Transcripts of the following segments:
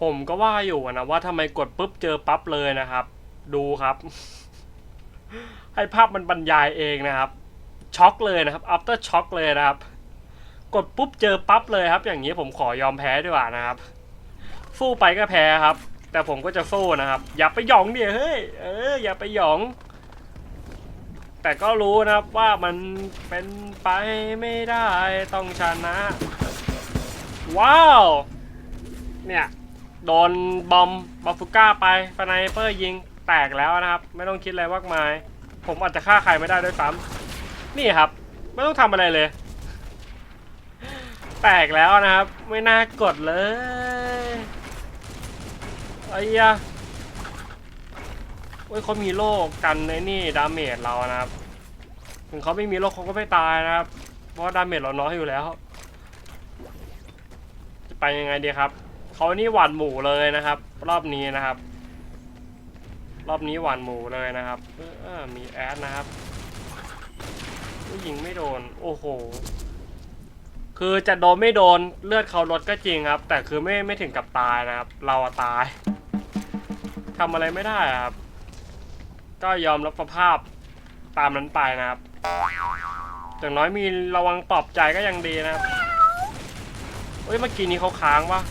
ผมก็ว่าอยู่นะว่าทำไมกดปุ๊บเจอปั๊บเลยนะครับ ดูครับ ให้ภาพมันบรรยายเองนะครับช็อกเลยนะครับ after ช็อกเลยนะครับ กดปุ๊บเจอปั๊บเลยครับ อย่างนี้ผมขอยอมแพ้ดีกว่านะครับ สู้ไปก็แพ้ครับ แต่ผมก็จะสู้นะครับ อย่าไปหยองเดียเฮ้ยเอออย่าไปหยอง แต่ก็รู้นะครับว่ามันเป็นไปไม่ได้ต้องชนะ ว้าว เนี่ย โดนบอมบาฟูก้าไปฟไนเปอร์ยิงแตกแล้วนะครับ ไม่ต้องคิดอะไรมากมาย ผมอาจจะฆ่าใครไม่ได้ด้วยซ้ำนี่ครับ ไม่ต้องทำอะไรเลย แตกแล้วนะครับ ไม่น่ากดเลยไอ้ยะเว้ยเขามีโล่กันในนี่ดาเมจเรานะครับ ถึงเขาไม่มีโล่เขาก็ไม่ตายนะครับ เพราะว่าดาเมจเราน้อยอยู่แล้ว จะไปยังไงดีครับ เขานี่หวานหมูเลยนะครับ รอบนี้นะครับ รอบนี้หวานหมูเลยนะครับเออมีแอดนะครับผู้ยิงไม่โดน โอ้โห คือจะโดนไม่โดนเลือดเขาลดก็จริงครับ แต่คือไม่ไม่ถึงกับตายนะครับ เราตายทำอะไรไม่ได้อะครับ ก็ยอมรับสภาพตามนั้นไปนะครับอย่างน้อยมีระวังปลอบใจก็ยังดีนะครับเฮ้ยเมื่อกี้นี้เขาค้างวะ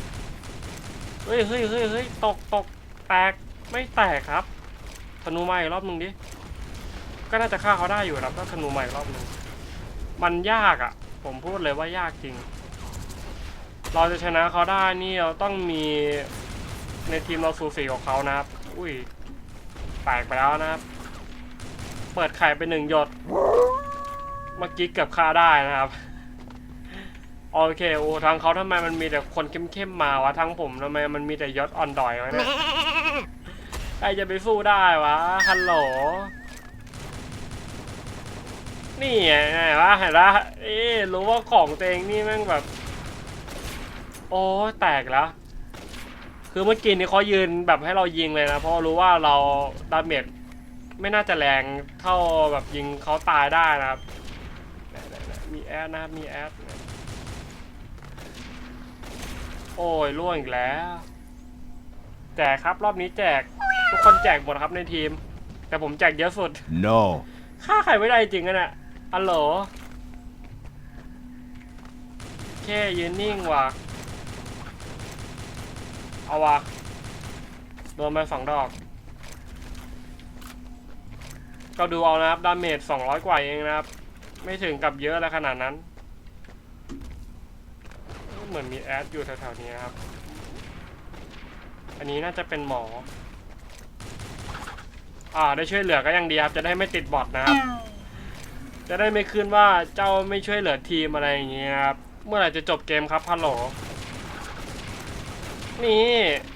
เฮ้ยเฮ้ยเฮ้ยเฮ้ยตกตกแตกไม่แตกครับธนูมาอีกรอบหนึ่งดิก็น่าจะฆ่าเขาได้อยู่ครับถ้าธนูมาอีกรอบหนึ่งมันยากอะ ผมพูดเลยว่ายากจริง เราจะชนะเขาได้นี่เราต้องมีในทีมเราสูสีกับเขานะครับ อุ้ยแตกไปแล้วนะครับ เปิดไข่ไปหนึ่งหยดเมื่อกี้เกือบฆ่าได้นะครับ โอเคโอ้ทางเขาทำไมมันมีแต่คนเข้มๆมาวะทางผมทำไมมันมีแต่ยศอ่อนดอยวะเนี่ยใครจะไปสู้ได้วะฮัลโหลนี่ไงไงวะเห็นปะเอ๊ะรู้ว่าของตัวเองนี่แม่งแบบ โอ้แตกแล้วคือเมื่อกี้นี้เขายืนแบบให้เรายิงเลยนะเพราะรู้ว่าเราดาเมจไม่น่าจะแรงเท่าแบบยิงเขาตายได้นะครับไหนๆๆมีแอดนะครับมีแอด โอ้ยล่วงอีกแล้ว แจกครับรอบนี้แจก ทุกคนแจกหมดครับในทีม แต่ผมแจกเยอะสุด No. ฆ่าใครไม่ได้จริงกันน่ะอัลโหลแค่ยืนนิ่งว่ะ เอาว่ะ โดนไปสองดอก ก็ดูเอานะครับ ดาเมจ200กว่าเองนะครับ ไม่ถึงกับเยอะอะไรขนาดนั้น เหมือนมีแอดอยู่แถวๆนี้ครับ อันนี้น่าจะเป็นหมอ อ่าได้ช่วยเหลือก็ยังดีครับ จะได้ไม่ติดบอทนะครับ จะได้ไม่คืนว่าเจ้าไม่ช่วยเหลือทีมอะไรอย่างเงี้ยครับ เมื่อไหร่จะจบเกมครับพัลโหล นี่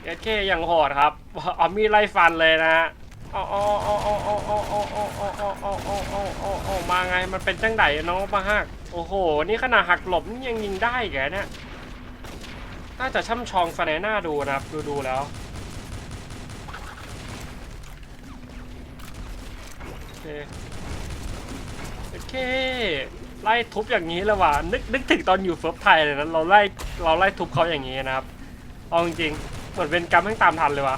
แอเคอยังหอดครับเอามีไล่ฟันเลยนะฮะมาไงมันเป็นจังไดน้องมาหักโอ้โห นี่ขนาดหักหลบนี่ยังยิงได้แกเนี่ย น่าจะช่ำชองสแนหน้าดูนะครับ ดูดูแล้วโอเคโอเคไล่ทุบอย่างนี้เลยว่ะนึกนึกถึงตอนอยู่เฟิร์ฟไทยเลยนะเราไล่เราไล่ทุบเขาอย่างนี้นะครับเอาจริงๆเหมือนเป็นกรรมให้ตามทันเลยวะ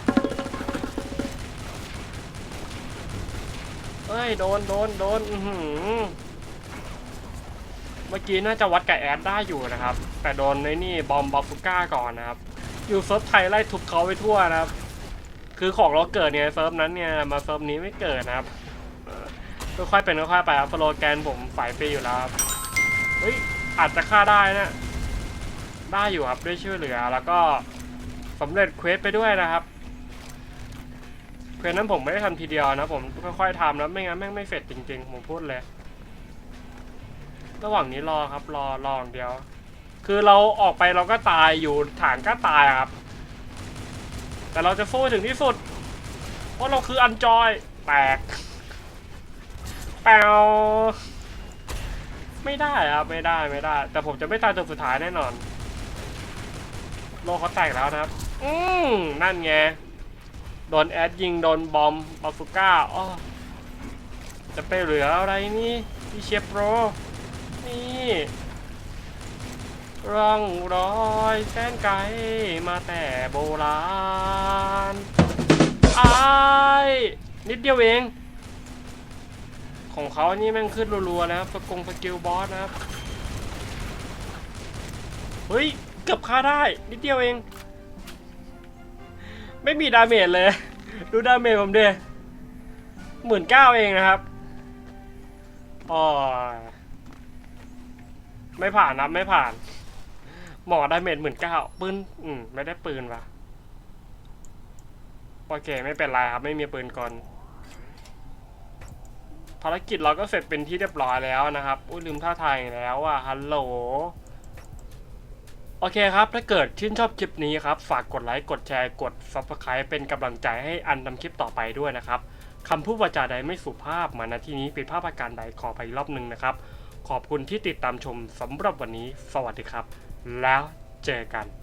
เอ้ย โดนโดนโดนอื้อหือ มื่อกี้น่าจะวัดกับแอดได้อยู่นะครับ แต่โดนในนี่บอมบาฟูก้าก่อนนะครับ อยู่เฟิร์ฟไทยไล่ทุบเขาไปทั่วนะครับ คือของเราเกิดเนี่ยเฟิร์ฟนั้นเนี่ยมาเฟิร์ฟนี้ไม่เกิดนะครับค่อยๆเป็นค่อยๆไปครับสโลแกนผมฝ่ายฟรีอยู่แล้วเฮ้ยอาจจะฆ่าได้นะ ได้อยู่ครับด้วยช่วยเหลือ แล้วก็สำเร็จเควสไปด้วยนะครับเควสนั้นผมไม่ได้ทำทีเดียวนะผมค่อยๆทำนะไม่งั้นแม่งไม่เสร็จจริงๆผมพูดเลย ระหว่างนี้รอครับ รอรออย่างเดียว คือเราออกไปเราก็ตายอยู่ฐานก็ตายครับ แต่เราจะสู้ถึงที่สุด เพราะเราคืออันจอยแตกแปวไม่ได้ครับไม่ได้ไม่ได้ แต่ผมจะไม่ตายจนสุดท้ายแน่นอน โลเขาแตกแล้วนะครับ อืมนั่นไงโดนแอดยิงโดนบอมบาฟูก้าอ้อจะไปเหลืออะไรนี่พี่เชฟโร นี่ร่องรอยแสนไกลมาแต่โบราณอายนิดเดียวเอง ของเขานี่แม่งขึ้นรัวๆนะครับสกงสกิลบอสนะครับ เฮ้ย เกือบฆ่าได้ นิดเดียวเอง ไม่มีดาเมจเลย ดูดาเมจผมเดิหมื่นเก้าเองนะครับอ๋อ ไม่ผ่านนะไม่ผ่าน หมอดาเมจหมื่นเก้าปืนอืมไม่ได้ปืนว่ะโอเคไม่เป็นไรครับ ไม่มีปืนกลภารกิจเราก็เสร็จเป็นที่เรียบร้อยแล้วนะครับ อุ้ยลืมท่าทางแล้วอะฮัลโหลโอเคครับ ถ้าเกิดชื่นชอบคลิปนี้ครับ ฝากกดไลค์กดแชร์กด Subscribe เป็นกำลังใจให้อันทำคลิปต่อไปด้วยนะครับคำพูดวาจาใดไม่สุภาพมาณที่นี้เป็นภาพอาการใดขอไปรอบหนึ่งนะครับ ขอบคุณที่ติดตามชมสำหรับวันนี้ สวัสดีครับ แล้วเจอกัน